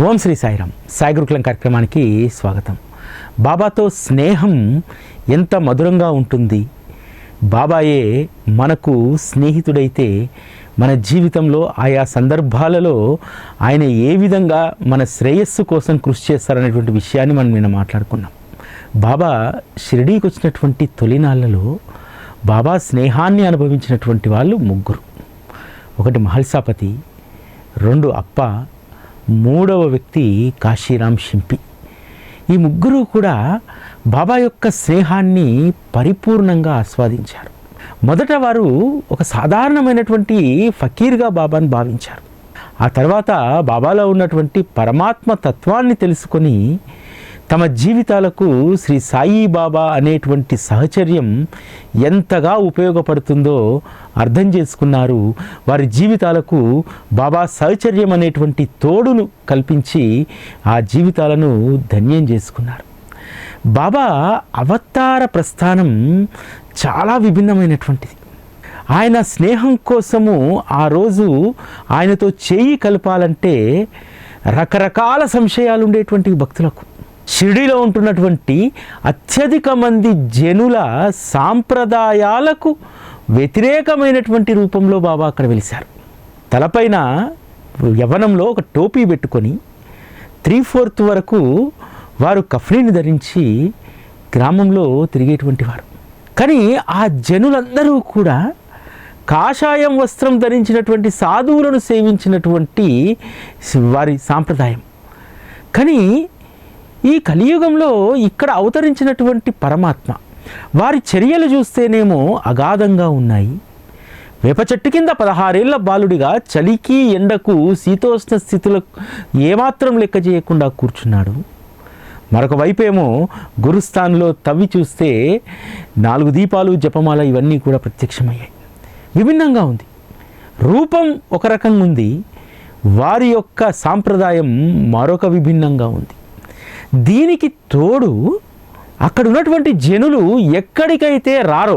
ఓం శ్రీ సాయిరామ్. సాయి గురుకులం కార్యక్రమానికి స్వాగతం. బాబాతో స్నేహం ఎంత మధురంగా ఉంటుంది. బాబాయే మనకు స్నేహితుడైతే మన జీవితంలో ఆయా సందర్భాలలో ఆయన ఏ విధంగా మన శ్రేయస్సు కోసం కృషి చేస్తారనేటువంటి విషయాన్ని మనం నిన్న మాట్లాడుకున్నాం. బాబా షిరిడీకి వచ్చినటువంటి తొలినాళ్ళలో బాబా స్నేహాన్ని అనుభవించినటువంటి వాళ్ళు ముగ్గురు. ఒకటి మహల్సాపతి రెండు అప్ప మూడవ వ్యక్తి కాశీరామ్ షింపి ఈ ముగ్గురు కూడా బాబా యొక్క స్నేహాన్ని పరిపూర్ణంగా ఆస్వాదించారు. మొదట వారు ఒక సాధారణమైనటువంటి ఫకీర్గా బాబాను భావించారు. ఆ తర్వాత బాబాలో ఉన్నటువంటి పరమాత్మ తత్వాన్ని తెలుసుకొని తమ జీవితాలకు శ్రీ సాయి బాబా అనేటువంటి సహచర్యం ఎంతగా ఉపయోగపడుతుందో అర్థం చేసుకున్నారు. వారి జీవితాలకు బాబా సహచర్యం అనేటువంటి తోడును కల్పించి ఆ జీవితాలను ధన్యం చేసుకున్నారు. బాబా అవతార ప్రస్థానం చాలా విభిన్నమైనటువంటిది. ఆయన స్నేహం కోసము ఆ రోజు ఆయనతో చేయి కలపాలంటే రకరకాల సంశయాలు ఉండేటువంటి భక్తులకు. షిరిడీలో ఉంటున్నటువంటి అత్యధిక మంది జనుల సాంప్రదాయాలకు వ్యతిరేకమైనటువంటి రూపంలో బాబా అక్కడ వెలిశారు. తలపైన యవనంలో ఒక టోపీ పెట్టుకొని త్రీ ఫోర్త్ వరకు వారు కఫ్రీని ధరించి గ్రామంలో తిరిగేటువంటి వారు. కానీ ఆ జనులందరూ కూడా కాషాయం వస్త్రం ధరించినటువంటి సాధువులను సేవించినటువంటి వారి సాంప్రదాయం. కానీ ఈ కలియుగంలో ఇక్కడ అవతరించినటువంటి పరమాత్మ వారి చర్యలు చూస్తేనేమో అగాధంగా ఉన్నాయి. వేప చెట్టు కింద పదహారేళ్ళ బాలుడిగా చలికి ఎండకు శీతోష్ణ స్థితులకు ఏమాత్రం లెక్క చేయకుండా కూర్చున్నాడు. మరొక వైపేమో గురుస్థాన్లో తవ్వి చూస్తే నాలుగు దీపాలు జపమాల ఇవన్నీ కూడా ప్రత్యక్షమయ్యాయి. విభిన్నంగా ఉంది. రూపం ఒక రకంగా ఉంది. వారి యొక్క సాంప్రదాయం మరొక విభిన్నంగా ఉంది. దీనికి తోడు అక్కడ ఉన్నటువంటి జనులు ఎక్కడికైతే రారో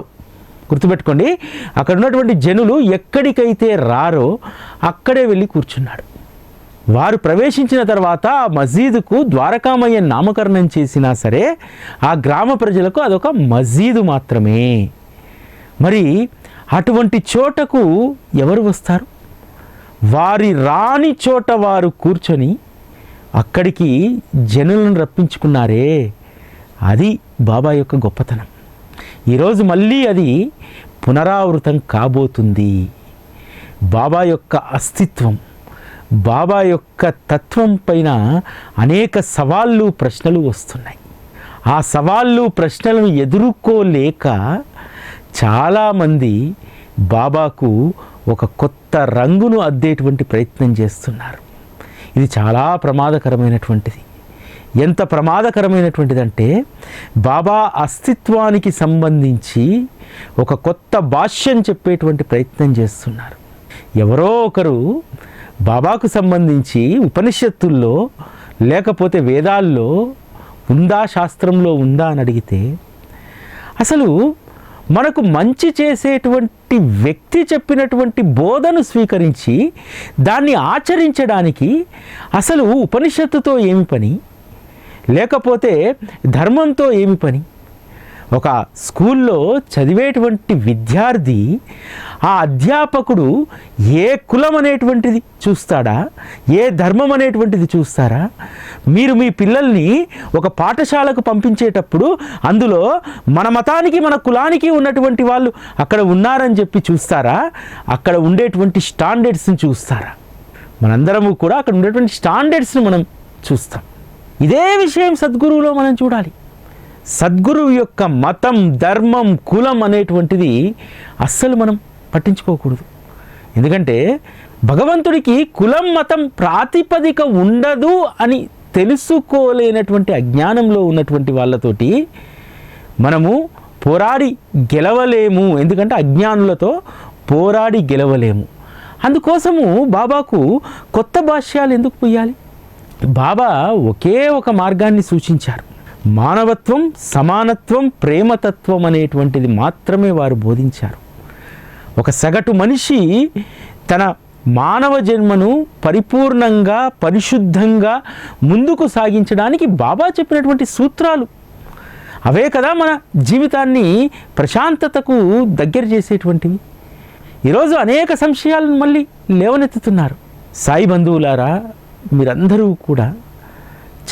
గుర్తుపెట్టుకోండి అక్కడ ఉన్నటువంటి జనులు ఎక్కడికైతే రారో అక్కడే వెళ్ళి కూర్చున్నాడు. వారు ప్రవేశించిన తర్వాత ఆ మసీదుకు ద్వారకామయ్య నామకరణం చేసినా సరే ఆ గ్రామ ప్రజలకు అదొక మసీదు మాత్రమే. మరి అటువంటి చోటకు ఎవరు వస్తారు? వారి రాని చోట వారు కూర్చొని అక్కడికి జనులను రప్పించుకున్నారే. అది బాబా యొక్క గొప్పతనం. ఈరోజు మళ్ళీ అది పునరావృతం కాబోతుంది. బాబా యొక్క అస్తిత్వం బాబా యొక్క తత్వం పైన అనేక సవాళ్ళు ప్రశ్నలు వస్తున్నాయి. ఆ సవాళ్ళు ప్రశ్నలను ఎదుర్కోలేక చాలామంది బాబాకు ఒక కొత్త రంగును అద్దేటువంటి ప్రయత్నం చేస్తున్నారు. ఇది చాలా ప్రమాదకరమైనటువంటిది. ఎంత ప్రమాదకరమైనటువంటిదంటే బాబా అస్తిత్వానికి సంబంధించి ఒక కొత్త భాష్యం చెప్పేటువంటి ప్రయత్నం చేస్తున్నారు. ఎవరో ఒకరు బాబాకు సంబంధించి ఉపనిషత్తుల్లో లేకపోతే వేదాల్లో ఉందా శాస్త్రంలో ఉందా అని అడిగితే అసలు మనకు మంచి చేసేటువంటి వ్యక్తి చెప్పినటువంటి బోధను స్వీకరించి దాన్ని ఆచరించడానికి అసలు ఉపనిషత్తుతో ఏమి పని? లేకపోతే ధర్మంతో ఏమి పని? ఒక స్కూల్లో చదివేటువంటి విద్యార్థి ఆ అధ్యాపకుడు ఏ కులం అనేటువంటిది చూస్తాడా? ఏ ధర్మం అనేటువంటిది చూస్తారా? మీరు మీ పిల్లల్ని ఒక పాఠశాలకు పంపించేటప్పుడు అందులో మన మతానికి మన కులానికి ఉన్నటువంటి వాళ్ళు అక్కడ ఉన్నారని చెప్పి చూస్తారా? అక్కడ ఉండేటువంటి స్టాండర్డ్స్ని చూస్తారా? మనందరము కూడా అక్కడ ఉండేటువంటి స్టాండర్డ్స్ని మనం చూస్తాం. ఇదే విషయం సద్గురువులో మనం చూడాలి. సద్గురువు యొక్క మతం ధర్మం కులం అనేటువంటిది అస్సలు మనం పట్టించుకోకూడదు. ఎందుకంటే భగవంతుడికి కులం మతం ప్రాతిపదిక ఉండదు అని తెలుసుకోలేనటువంటి అజ్ఞానంలో ఉన్నటువంటి వాళ్ళతోటి మనము పోరాడి గెలవలేము. ఎందుకంటే అజ్ఞానులతో పోరాడి గెలవలేము. అందుకోసము బాబాకు కొత్త భాష్యాలు ఎందుకు పోయాలి? బాబా ఒకే ఒక మార్గాన్ని సూచించారు. మానవత్వం సమానత్వం ప్రేమతత్వం అనేటువంటిది మాత్రమే వారు బోధించారు. ఒక సగటు మనిషి తన మానవ జన్మను పరిపూర్ణంగా పరిశుద్ధంగా ముందుకు సాగించడానికి బాబా చెప్పినటువంటి సూత్రాలు. అవే కదా మన జీవితాన్ని ప్రశాంతతకు దగ్గర చేసేటువంటివి. ఈరోజు అనేక సంశయాలను మళ్ళీ లేవనెత్తుతున్నారు. సాయి బంధువులారా మీరందరూ కూడా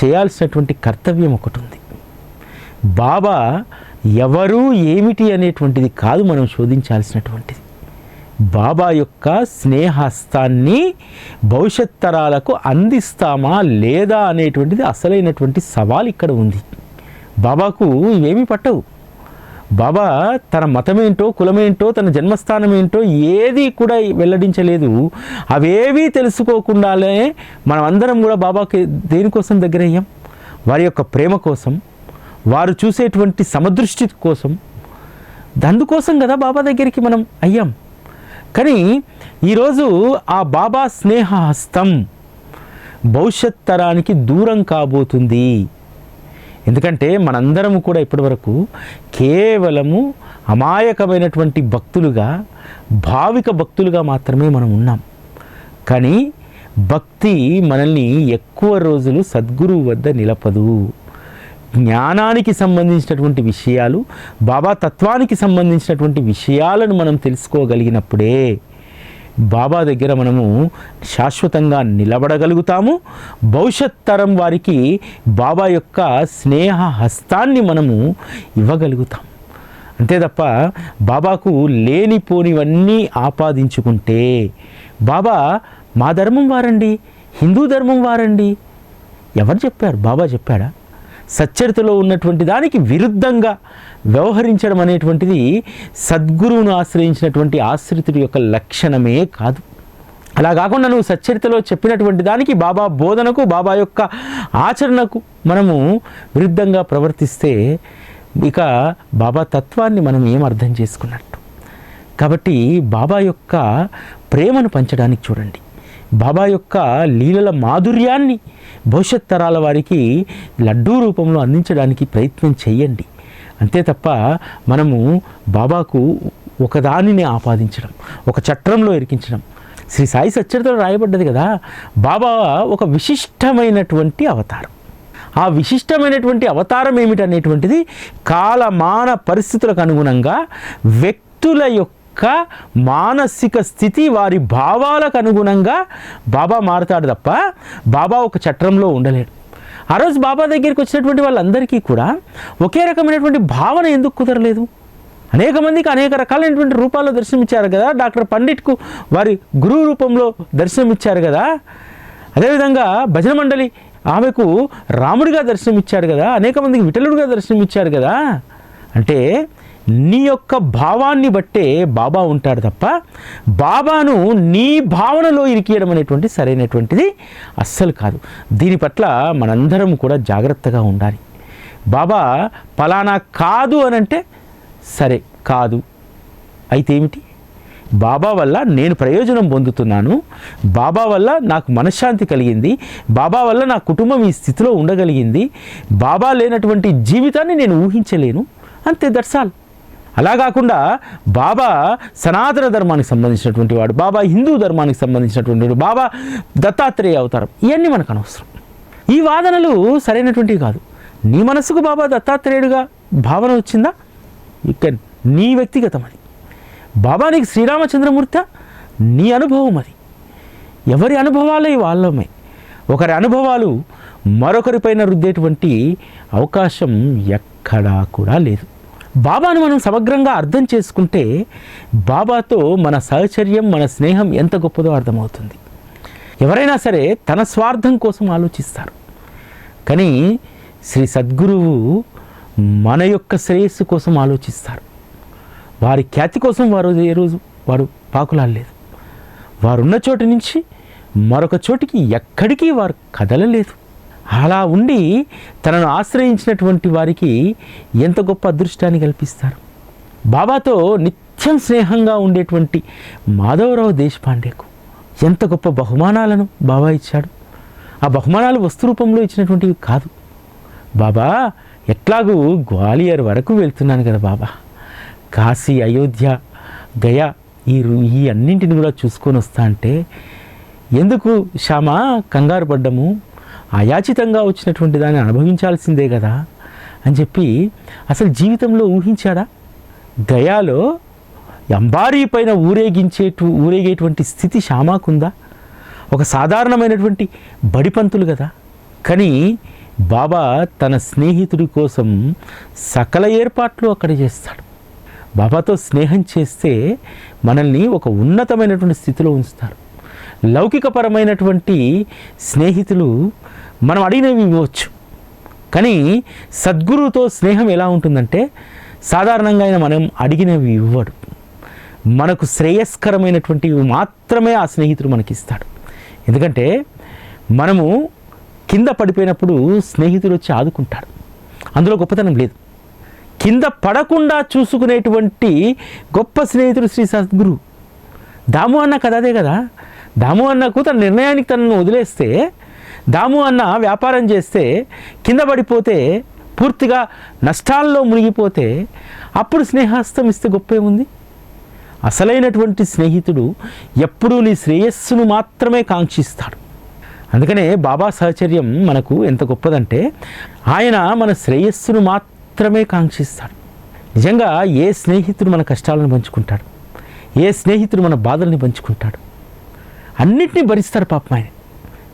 చేయాల్సినటువంటి కర్తవ్యం ఒకటి ఉంది. బాబా ఎవరు ఏమిటి అనేటువంటిది కాదు మనం శోధించాల్సినటువంటిది. బాబా యొక్క స్నేహస్తాన్ని భవిష్యత్ తరాలకు అందిస్తామా లేదా అనేటువంటిది అసలైనటువంటి సవాల్ ఇక్కడ ఉంది. బాబాకు ఇవేమీ పట్టవు. బాబా తన మతమేంటో కులమేంటో తన జన్మస్థానం ఏంటో ఏది కూడా వెల్లడించలేదు. అవేవీ తెలుసుకోకుండానే మనం అందరం కూడా బాబాకి దేనికోసం దగ్గరయ్యాం? వారి యొక్క ప్రేమ కోసం వారు చూసేటువంటి సమదృష్టి కోసం అందుకోసం కదా బాబా దగ్గరికి మనం అయ్యాం. కానీ ఈరోజు ఆ బాబా స్నేహ హస్తం భవిష్యత్ తరానికి దూరం కాబోతుంది. ఎందుకంటే మనందరము కూడా ఇప్పటివరకు కేవలము అమాయకమైనటువంటి భక్తులుగా భావిక భక్తులుగా మాత్రమే మనం ఉన్నాం. కానీ భక్తి మనల్ని ఎక్కువ రోజులు సద్గురువు వద్ద నిలపదు. జ్ఞానానికి సంబంధించినటువంటి విషయాలు బాబా తత్వానికి సంబంధించినటువంటి విషయాలను మనం తెలుసుకోగలిగినప్పుడే బాబా దగ్గర మనము శాశ్వతంగా నిలబడగలుగుతాము. భవిష్యత్ తరం వారికి బాబా యొక్క స్నేహ హస్తాన్ని మనము ఇవ్వగలుగుతాం. అంతే తప్ప బాబాకు లేనిపోనివన్నీ ఆపాదించుకుంటే బాబా మా ధర్మం వారండి హిందూ ధర్మం వారండి. ఎవరు చెప్పారు? బాబా చెప్పాడా? సచ్చరితలో ఉన్నటువంటి దానికి విరుద్ధంగా వ్యవహరించడం అనేటువంటిది సద్గురువును ఆశ్రయించినటువంటి ఆశ్రితుడి యొక్క లక్షణమే కాదు. అలా కాకుండా నువ్వు సచ్చరితలో చెప్పినటువంటి దానికి బాబా బోధనకు బాబా యొక్క ఆచరణకు మనము విరుద్ధంగా ప్రవర్తిస్తే ఇక బాబా తత్వాన్ని మనం ఏం అర్థం చేసుకున్నట్టు? కాబట్టి బాబా యొక్క ప్రేమను పంచడానికి చూడండి. బాబా యొక్క లీలల మాధుర్యాన్ని భవిష్యత్ తరాల వారికి లడ్డూ రూపంలో అందించడానికి ప్రయత్నం చేయండి. అంతే తప్ప మనము బాబాకు ఒకదానిని ఆపాదించడం ఒక చట్రంలో ఇరికించడం. శ్రీ సాయి సచ్చరితలో రాయబడ్డది కదా బాబా ఒక విశిష్టమైనటువంటి అవతారం. ఆ విశిష్టమైనటువంటి అవతారం ఏమిటనేటువంటిది కాలమాన పరిస్థితులకు అనుగుణంగా వ్యక్తుల యొక్క మానసిక స్థితి వారి భావాలకు అనుగుణంగా బాబా మారుతాడు తప్ప బాబా ఒక చట్రంలో ఉండలేడు. ఆ రోజు బాబా దగ్గరికి వచ్చినటువంటి వాళ్ళందరికీ కూడా ఒకే రకమైనటువంటి భావన ఎందుకు కుదరలేదు? అనేక మందికి అనేక రకాలైనటువంటి రూపాల్లో దర్శనమిచ్చారు కదా డాక్టర్ పండిట్కు వారి గురువు రూపంలో దర్శనమిచ్చారు కదా. అదేవిధంగా భజన మండలి ఆమెకు రాముడిగా దర్శనమిచ్చాడు కదా అనేక మందికి విఠలుడిగా దర్శనమిచ్చారు కదా. అంటే నీ యొక్క భావాన్ని బట్టే బాబా ఉంటాడు తప్ప బాబాను నీ భావనలో ఇరికియడం అనేటువంటి సరైనటువంటిది అస్సలు కాదు. దీని పట్ల మనందరం కూడా జాగ్రత్తగా ఉండాలి. బాబా పలానా కాదు అని అంటే సరే కాదు. అయితే ఏమిటి? బాబా వల్ల నేను ప్రయోజనం పొందుతున్నాను. బాబా వల్ల నాకు మనశ్శాంతి కలిగింది. బాబా వల్ల నా కుటుంబం ఈ స్థితిలో ఉండగలిగింది. బాబా లేనటువంటి జీవితాన్ని నేను ఊహించలేను. అంతే దర్శాల్ అలా కాకుండా బాబా సనాతన ధర్మానికి సంబంధించినటువంటి వాడు బాబా హిందూ ధర్మానికి సంబంధించినటువంటి వాడు బాబా దత్తాత్రేయ అవతారం ఇవన్నీ మనకు అనవసరం. ఈ వాదనలు సరైనటువంటివి కాదు. నీ మనసుకు బాబా దత్తాత్రేయుడుగా భావన వచ్చిందా? ఇక నీ వ్యక్తిగతం అది. బాబా నీకు శ్రీరామచంద్రమూర్తి నీ అనుభవం అది. ఎవరి అనుభవాలే వాళ్ళమే? ఒకరి అనుభవాలు మరొకరిపైన రుద్దేటువంటి అవకాశం ఎక్కడా కూడా లేదు. బాబాను మనం సమగ్రంగా అర్థం చేసుకుంటే బాబాతో మన సహచర్యం మన స్నేహం ఎంత గొప్పదో అర్థమవుతుంది. ఎవరైనా సరే తన స్వార్థం కోసం ఆలోచిస్తారు. కానీ శ్రీ సద్గురువు మన యొక్క శ్రేయస్సు కోసం ఆలోచిస్తారు. వారి ఖ్యాతి కోసం వారు ఏ రోజు వారు పాకులాడలేదు. వారున్న చోటు నుంచి మరొక చోటికి ఎక్కడికి వారు కదలలేదు. అలా ఉండి తనను ఆశ్రయించినటువంటి వారికి ఎంత గొప్ప అదృష్టాన్ని కల్పిస్తారు. బాబాతో నిత్యం స్నేహంగా ఉండేటువంటి మాధవరావు దేశపాండేకు ఎంత గొప్ప బహుమానాలను బాబా ఇచ్చాడు. ఆ బహుమానాలు వస్తు రూపంలో ఇచ్చినటువంటివి కాదు. బాబా ఎట్లాగూ గ్వాలియర్ వరకు వెళ్తున్నాను కదా బాబా. కాశీ అయోధ్య గయా ఈ రు- ఈ అన్నింటిని కూడా చూసుకొని వస్తా అంటే ఎందుకు శ్యామ కంగారు పడ్డము? అయాచితంగా వచ్చినటువంటి దాన్ని అనుభవించాల్సిందే కదా అని చెప్పి అసలు జీవితంలో ఊహించాడా? గయాలో అంబారీ పైన ఊరేగించేటు ఊరేగేటువంటి స్థితి శ్యామాకుందా? ఒక సాధారణమైనటువంటి బడిపంతులు కదా. కానీ బాబా తన స్నేహితుడి కోసం సకల ఏర్పాట్లు అక్కడ చేస్తాడు. బాబాతో స్నేహం చేస్తే మనల్ని ఒక ఉన్నతమైనటువంటి స్థితిలో ఉంచుతారు. లౌకికపరమైనటువంటి స్నేహితులు మనం అడిగినవి ఇవ్వచ్చు. కానీ సద్గురువుతో స్నేహం ఎలా ఉంటుందంటే సాధారణంగా ఆయన మనం అడిగినవి ఇవ్వడు. మనకు శ్రేయస్కరమైనటువంటివి మాత్రమే ఆ స్నేహితుడు మనకి ఇస్తాడు ఎందుకంటే మనము కింద పడిపోయినప్పుడు స్నేహితుడు వచ్చి ఆదుకుంటాడు. అందులో గొప్పతనం లేదు. కింద పడకుండా చూసుకునేటువంటి గొప్ప స్నేహితుడు శ్రీ సద్గురు. దాము అన్న కదా అదే కదా. దాము అన్నకు తన నిర్ణయానికి తనను వదిలేస్తే దాము అన్న వ్యాపారం చేస్తే కింద పడిపోతే పూర్తిగా నష్టాల్లో మునిగిపోతే అప్పుడు స్నేహాస్తం ఇస్తే గొప్ప అసలైనటువంటి స్నేహితుడు ఎప్పుడూ నీ శ్రేయస్సును మాత్రమే కాంక్షిస్తాడు. అందుకనే బాబా సహచర్యం మనకు ఎంత గొప్పదంటే ఆయన మన శ్రేయస్సును మాత్రమే కాంక్షిస్తాడు. నిజంగా ఏ స్నేహితుడు మన కష్టాలను పంచుకుంటాడు? ఏ స్నేహితుడు మన బాధల్ని పంచుకుంటాడు? అన్నిటినీ భరిస్తాడు పాపం ఆయన.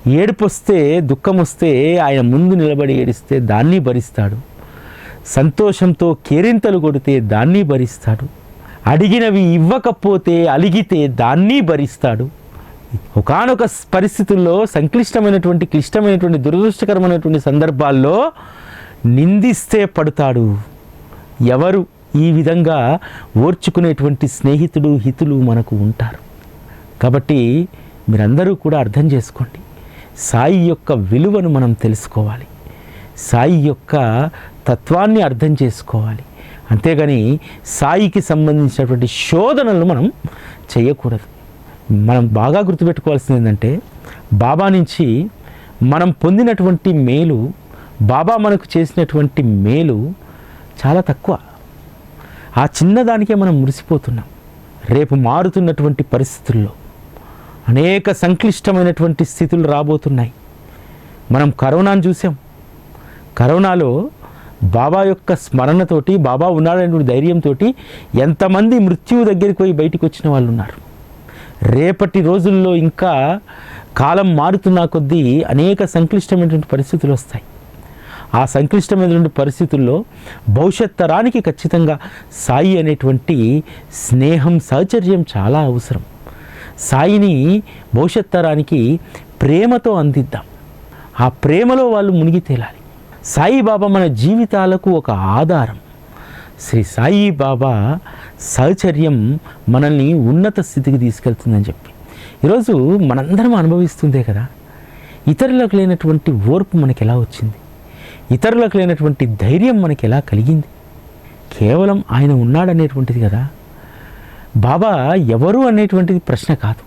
ఏడుపు వస్తే దుఃఖం వస్తే ఆయన ముందు నిలబడి ఏడిస్తే దాన్ని భరిస్తాడు. సంతోషంతో కేరింతలు కొడితే దాన్ని భరిస్తాడు. అడిగినవి ఇవ్వకపోతే అలిగితే దాన్ని భరిస్తాడు. ఒకానొక పరిస్థితుల్లో సంక్లిష్టమైనటువంటి క్లిష్టమైనటువంటి దురదృష్టకరమైనటువంటి సందర్భాల్లో నిందిస్తే పడతాడు. ఎవరు ఈ విధంగా ఓర్చుకునేటువంటి స్నేహితుడు హితులు మనకు ఉంటారు. కాబట్టి మీరందరూ కూడా అర్థం చేసుకోండి. సాయి యొక్క విలువను మనం తెలుసుకోవాలి. సాయి యొక్క తత్వాన్ని అర్థం చేసుకోవాలి. అంతేగాని సాయికి సంబంధించినటువంటి శోధనలు మనం చేయకూడదు. మనం బాగా గుర్తుపెట్టుకోవాల్సింది ఏంటంటే బాబా నుంచి మనం పొందినటువంటి మేలు బాబా మనకు చేసినటువంటి మేలు చాలా తక్కువ. ఆ చిన్నదానికే మనం మురిసిపోతున్నాం. రేపు మారుతున్నటువంటి పరిస్థితుల్లో. అనేక సంక్లిష్టమైనటువంటి స్థితులు రాబోతున్నాయి. మనం కరోనాను చూసాం. కరోనాలో బాబా యొక్క స్మరణతోటి బాబా ఉన్నాడనేటువంటి ధైర్యంతో ఎంతమంది మృత్యువు దగ్గరికి పోయి బయటికి వచ్చిన వాళ్ళు ఉన్నారు రేపటి రోజుల్లో ఇంకా కాలం మారుతున్న కొద్దీ అనేక సంక్లిష్టమైనటువంటి పరిస్థితులు వస్తాయి. ఆ సంక్లిష్టమైనటువంటి పరిస్థితుల్లో భవిష్యత్ తరానికి ఖచ్చితంగా సాయి అనేటువంటి స్నేహం సహచర్యం చాలా అవసరం. సాయిని భవిష్యత్ తరానికి ప్రేమతో అందిద్దాం. ఆ ప్రేమలో వాళ్ళు మునిగి తేలాలి. సాయిబాబా మన జీవితాలకు ఒక ఆధారం. శ్రీ సాయిబాబా సహచర్యం మనల్ని ఉన్నత స్థితికి తీసుకెళ్తుందని చెప్పి. ఈరోజు మనందరం అనుభవిస్తుందే కదా. ఇతరులకు లేనటువంటి ఓర్పు మనకి ఎలా వచ్చింది? ఇతరులకు లేనటువంటి ధైర్యం మనకి ఎలా కలిగింది? కేవలం ఆయన ఉన్నాడనేటువంటిది కదా. బాబా ఎవరు అనేటువంటిది ప్రశ్న కాదు.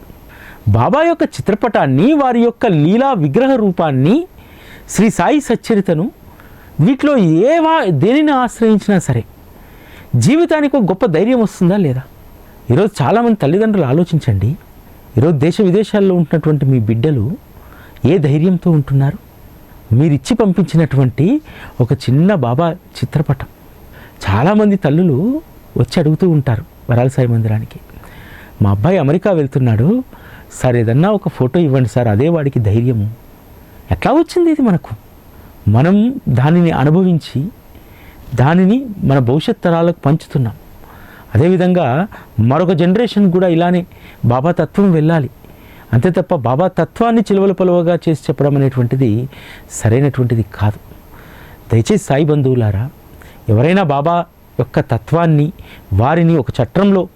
బాబా యొక్క చిత్రపటాన్ని వారి యొక్క లీలా విగ్రహ రూపాన్ని శ్రీ సాయి సచ్చరితను వీటిలో ఏ వా దేనిని ఆశ్రయించినా సరే జీవితానికి ఒక గొప్ప ధైర్యం వస్తుందా లేదా? ఈరోజు చాలామంది తల్లిదండ్రులు ఆలోచించండి. ఈరోజు దేశ విదేశాల్లో ఉంటున్నటువంటి మీ బిడ్డలు ఏ ధైర్యంతో ఉంటున్నారు? మీరు ఇచ్చి పంపించినటువంటి ఒక చిన్న బాబా చిత్రపటం. చాలామంది తల్లులు వచ్చి అడుగుతూ ఉంటారు. వరాల సాయి మందిరానికి. మా అబ్బాయి అమెరికా వెళ్తున్నాడు. సార్ ఏదన్నా ఒక ఫోటో ఇవ్వండి సార్ అదే వాడికి ధైర్యము. ఎట్లా వచ్చింది ఇది మనకు? మనం దానిని అనుభవించి దానిని మన భవిష్యత్ తరాలకు పంచుతున్నాం. అదేవిధంగా మరొక జనరేషన్ కూడా ఇలానే బాబా తత్వం వెళ్ళాలి. అంతే తప్ప బాబా తత్వాన్ని చిలువల పొలవగా చేసి చెప్పడం అనేటువంటిది సరైనటువంటిది కాదు. దయచేసి సాయి బంధువులారా ఎవరైనా బాబా యొక్క తత్వాన్ని వారిని ఒక చట్రంలో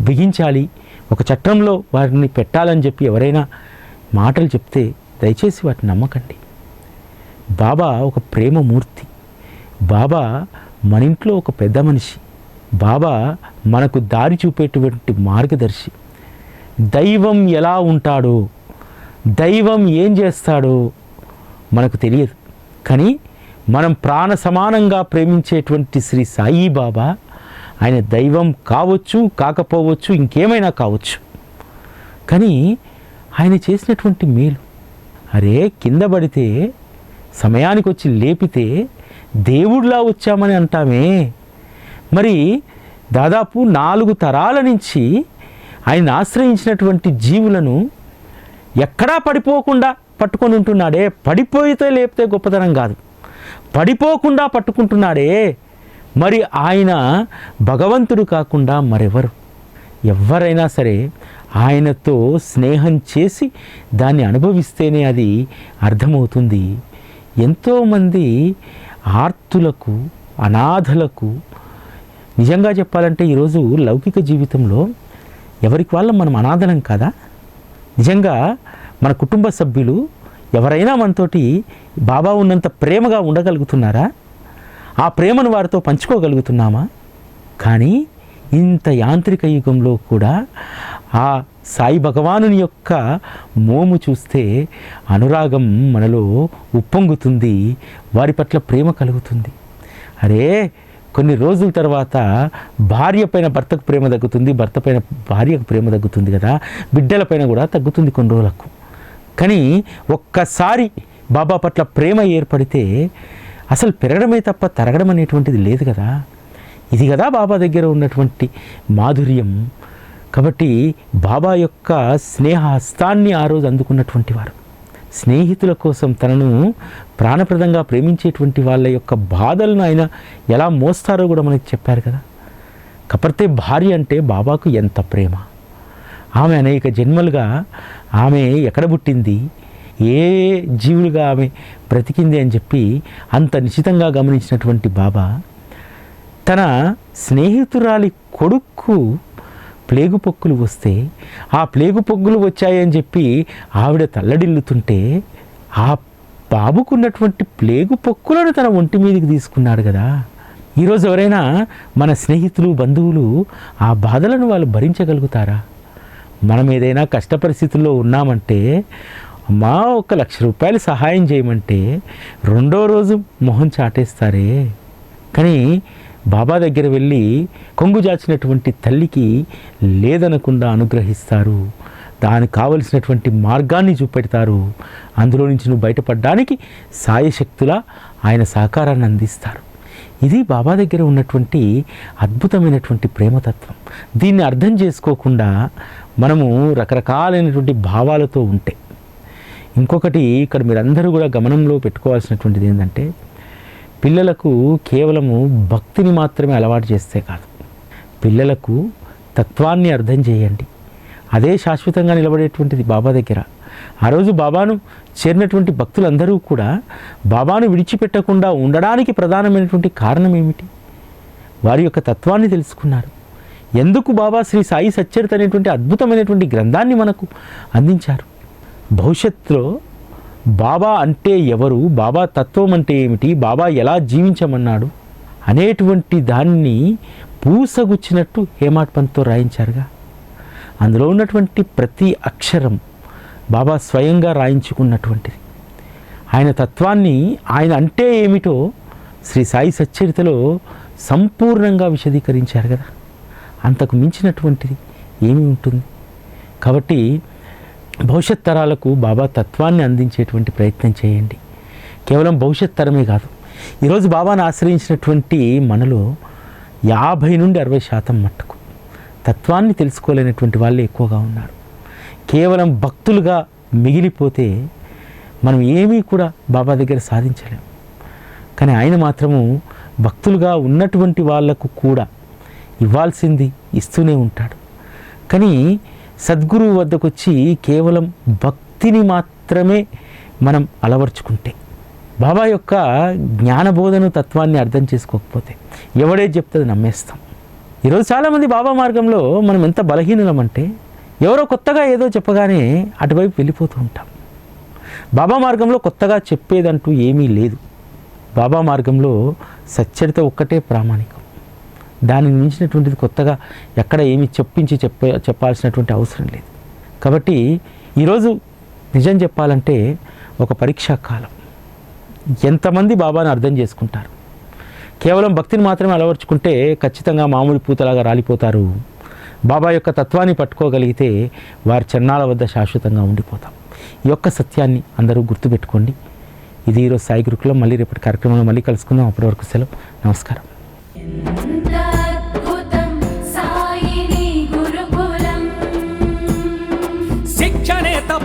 బిగించాలి ఒక చట్రంలో వారిని పెట్టాలని చెప్పి ఎవరైనా మాటలు చెప్తే దయచేసి వాటిని నమ్మకండి. బాబా ఒక ప్రేమమూర్తి. బాబా మన ఇంట్లో ఒక పెద్ద మనిషి. బాబా మనకు దారి చూపేటువంటి మార్గదర్శి. దైవం ఎలా ఉంటాడో దైవం ఏం చేస్తాడో మనకు తెలియదు. కానీ మనం ప్రాణ సమానంగా ప్రేమించేటువంటి శ్రీ సాయి బాబా ఆయన దైవం కావచ్చు కాకపోవచ్చు ఇంకేమైనా కావచ్చు. కానీ ఆయన చేసినటువంటి మేలు. అరే కింద పడితే సమయానికి వచ్చి లేపితే దేవుడిలా వచ్చామని అంటామే. మరి దాదాపు నాలుగు తరాల నుంచి ఆయన ఆశ్రయించినటువంటి జీవులను ఎక్కడా పడిపోకుండా పట్టుకొని ఉంటున్నాడే. పడిపోయితే లేపితే గొప్పతనం కాదు. పడిపోకుండా పట్టుకుంటున్నాడే. మరి ఆయన భగవంతుడు కాకుండా మరెవరు? ఎవరైనా సరే ఆయనతో స్నేహం చేసి దాన్ని అనుభవిస్తేనే అది అర్థమవుతుంది. ఎంతోమంది ఆర్తులకు అనాథలకు నిజంగా చెప్పాలంటే ఈరోజు లౌకిక జీవితంలో ఎవరికి వాళ్ళ మనం అనాథలం కదా? నిజంగా మన కుటుంబ సభ్యులు ఎవరైనా మనతోటి బాబా ఉన్నంత ప్రేమగా ఉండగలుగుతున్నారా? ఆ ప్రేమను వారితో పంచుకోగలుగుతున్నామా? కానీ ఇంత యాంత్రిక యుగంలో కూడా ఆ సాయి భగవానుని యొక్క మోము చూస్తే అనురాగం మనలో ఉప్పొంగుతుంది వారి పట్ల ప్రేమ కలుగుతుంది. అరే కొన్ని రోజుల తర్వాత భార్య పైన భర్తకు ప్రేమ తగ్గుతుంది భర్త పైన భార్యకు ప్రేమ తగ్గుతుంది కదా బిడ్డల పైన కూడా తగ్గుతుంది కొన్ని రోజులకు. కానీ ఒక్కసారి బాబా పట్ల ప్రేమ ఏర్పడితే అసలు పెరగడమే తప్ప తరగడం అనేటువంటిది లేదు కదా. ఇది కదా బాబా దగ్గర ఉన్నటువంటి మాధుర్యం. కాబట్టి బాబా యొక్క స్నేహ హస్తాన్ని ఆ రోజు అందుకున్నటువంటి వారు. స్నేహితుల కోసం తనను ప్రాణప్రదంగా ప్రేమించేటువంటి వాళ్ళ యొక్క బాధలను ఆయన ఎలా మోస్తారో కూడా మనకి చెప్పారు కదా. కాకపోతే భార్య అంటే బాబాకు ఎంత ప్రేమ. ఆమె అనేక జన్మలుగా ఆమె ఎక్కడ పుట్టింది? ఏ జీవులుగా ఆమె బ్రతికింది అని చెప్పి అంత నిశ్చితంగా గమనించినటువంటి బాబా తన స్నేహితురాలి కొడుక్కు ప్లేగు పొక్కులు వస్తే ఆ ప్లేగు పొక్కులు వచ్చాయని చెప్పి ఆవిడ తల్లడిల్లుతుంటే ఆ బాబుకున్నటువంటి ప్లేగు పొక్కులను తన ఒంటి మీదకి తీసుకున్నాడు కదా. ఈరోజు ఎవరైనా మన స్నేహితులు బంధువులు ఆ బాధలను వాళ్ళు భరించగలుగుతారా? మనం ఏదైనా కష్ట పరిస్థితుల్లో ఉన్నామంటే మా ఒక లక్ష రూపాయలు సహాయం చేయమంటే రెండో రోజు మొహం చాటేస్తారే. కానీ బాబా దగ్గర వెళ్ళి కొంగు జాచినటువంటి తల్లికి లేదనకుండా అనుగ్రహిస్తారు. దానికి కావలసినటువంటి మార్గాన్ని చూపెడతారు. అందులో నుంచి నువ్వు బయటపడడానికి సాయశక్తులా ఆయన సహకారాన్ని అందిస్తారు. ఇది బాబా దగ్గర ఉన్నటువంటి అద్భుతమైనటువంటి ప్రేమతత్వం. దీన్ని అర్థం చేసుకోకుండా మనము రకరకాలైనటువంటి భావాలతో ఉంటే. ఇంకొకటి ఇక్కడ మీరందరూ కూడా గమనంలో పెట్టుకోవాల్సినటువంటిది ఏంటంటే పిల్లలకు కేవలము భక్తిని మాత్రమే అలవాటు చేస్తే కాదు. పిల్లలకు తత్వాన్ని అర్థం చేయండి. అదే శాశ్వతంగా నిలబడేటువంటిది బాబా దగ్గర. ఆ రోజు బాబాను చేరినటువంటి భక్తులందరూ కూడా బాబాను విడిచిపెట్టకుండా ఉండడానికి ప్రధానమైనటువంటి కారణం ఏమిటి? వారి యొక్క తత్వాన్ని తెలుసుకున్నారు. ఎందుకు బాబా శ్రీ సాయి సచ్చరిత అనేటువంటి అద్భుతమైనటువంటి గ్రంథాన్ని మనకు అందించారు? భవిష్యత్తులో బాబా అంటే ఎవరు? బాబా తత్వం అంటే ఏమిటి? బాబా ఎలా జీవించమన్నాడు? అనేటువంటి దాన్ని పూసగుచ్చినట్టు హేమాట్ పంత్తో రాయించారుగా. అందులో ఉన్నటువంటి ప్రతి అక్షరం బాబా స్వయంగా రాయించుకున్నటువంటిది. ఆయన తత్వాన్ని ఆయన అంటే ఏమిటో శ్రీ సాయి సచ్చరితలో సంపూర్ణంగా విశదీకరించారు కదా. అంతకు మించినటువంటిది ఏమి ఉంటుంది? కాబట్టి భవిష్యత్ తరాలకు బాబా తత్వాన్ని అందించేటువంటి ప్రయత్నం చేయండి. కేవలం భవిష్యత్ తరమే కాదు ఈరోజు బాబాను ఆశ్రయించినటువంటి మనలో యాభై నుండి అరవై శాతం మట్టుకు తత్వాన్ని తెలుసుకోలేనటువంటి వాళ్ళే ఎక్కువగా ఉన్నారు. కేవలం భక్తులుగా మిగిలిపోతే మనం ఏమీ కూడా బాబా దగ్గర సాధించలేము కానీ ఆయన మాత్రము భక్తులుగా ఉన్నటువంటి వాళ్ళకు కూడా ఇవ్వాల్సింది ఇస్తూనే ఉంటాడు. కానీ సద్గురువు వద్దకు వచ్చి కేవలం భక్తిని మాత్రమే మనం అలవర్చుకుంటే బాబా యొక్క జ్ఞానబోధన తత్వాన్ని అర్థం చేసుకోకపోతే ఎవడే చెప్తుంది నమ్మేస్తాం. ఈరోజు చాలామంది బాబా మార్గంలో మనం ఎంత బలహీనులమంటే ఎవరో కొత్తగా ఏదో చెప్పగానే అటువైపు వెళ్ళిపోతూ ఉంటాం. బాబా మార్గంలో కొత్తగా చెప్పేదంటూ ఏమీ లేదు. బాబా మార్గంలో సచ్చరిత ఒక్కటే ప్రామాణికం. దానికి మించినటువంటిది కొత్తగా ఎక్కడ ఏమి చెప్పించి చెప్ప చెప్పాల్సినటువంటి అవసరం లేదు. కాబట్టి ఈరోజు నిజం చెప్పాలంటే ఒక పరీక్షా కాలం. ఎంతమంది బాబాను అర్థం చేసుకుంటారు? కేవలం భక్తిని మాత్రమే అలవర్చుకుంటే ఖచ్చితంగా మామూలు పూతలాగా రాలిపోతారు. బాబా యొక్క తత్వాన్ని పట్టుకోగలిగితే వారి చరణాల వద్ద శాశ్వతంగా ఉండిపోతాం. ఈ యొక్క సత్యాన్ని అందరూ గుర్తుపెట్టుకోండి. ఇది ఈరోజు సాయి గురుకులం. మళ్ళీ రేపటి కార్యక్రమంలో మళ్ళీ కలుసుకుందాం. అప్పటి వరకు సెలవు. నమస్కారం.